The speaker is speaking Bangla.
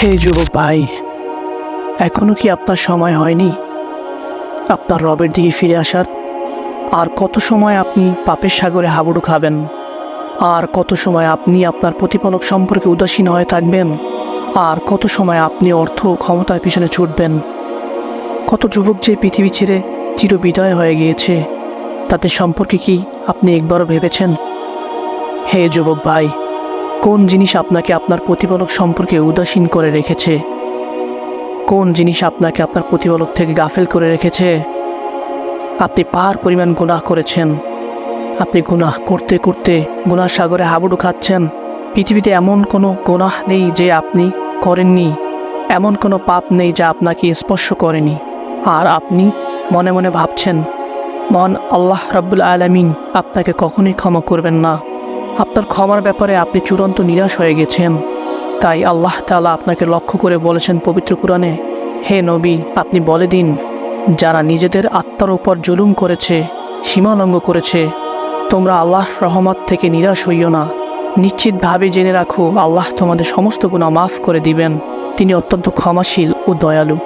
হে যুবক ভাই, এখনও কি আপনার সময় হয়নি? আপনার রবের দিকে ফিরে আসার। আর কত সময় আপনি পাপের সাগরে হাবুডু খাবেন? আর কত সময় আপনি আপনার প্রতিপালক সম্পর্কে উদাসীন হয়ে থাকবেন? আর কত সময় আপনি অর্থ ক্ষমতার পিছনে ছুটবেন? কত যুবক যে পৃথিবী ছেড়ে চিরবিদায় হয়ে গিয়েছে, তাদের সম্পর্কে কি আপনি একবারও ভেবেছেন? হে যুবক ভাই কোন জিনিস আপনাকে আপনার প্রতিপালক সম্পর্কে উদাসীন করে রেখেছে? কোন জিনিস আপনাকে আপনার প্রতিপালক থেকে গাফেল করে রেখেছে? আপনি পাহাড় পরিমাণ গুনাহ করেছেন। আপনি গুনাহ করতে করতে গুনাহ সাগরে হাবুডু খাচ্ছেন। পৃথিবীতে এমন কোনো গুনাহ নেই যে আপনি করেননি। এমন কোনো পাপ নেই যা আপনাকে স্পর্শ করেনি। আর আপনি মনে মনে ভাবছেন, মহান আল্লাহ রাব্বুল আলামিন আপনাকে কখনোই ক্ষমা করবেন না। আপনার ক্ষমার ব্যাপারে আপনি চূড়ান্ত নিরাশ হয়ে গেছেন। তাই আল্লাহ তাআলা আপনাকে লক্ষ্য করে বলেছেন পবিত্র কোরআনে, হে নবী, আপনি বলে দিন, যারা নিজেদের আত্মার উপর জুলুম করেছে সীমালঙ্গ করেছে, তোমরা আল্লাহ রহমত থেকে নিরাশ হইও না। নিশ্চিতভাবে জেনে রাখো, আল্লাহ তোমাদের সমস্ত গুণা মাফ করে দিবেন। তিনি অত্যন্ত ক্ষমাশীল ও দয়ালু।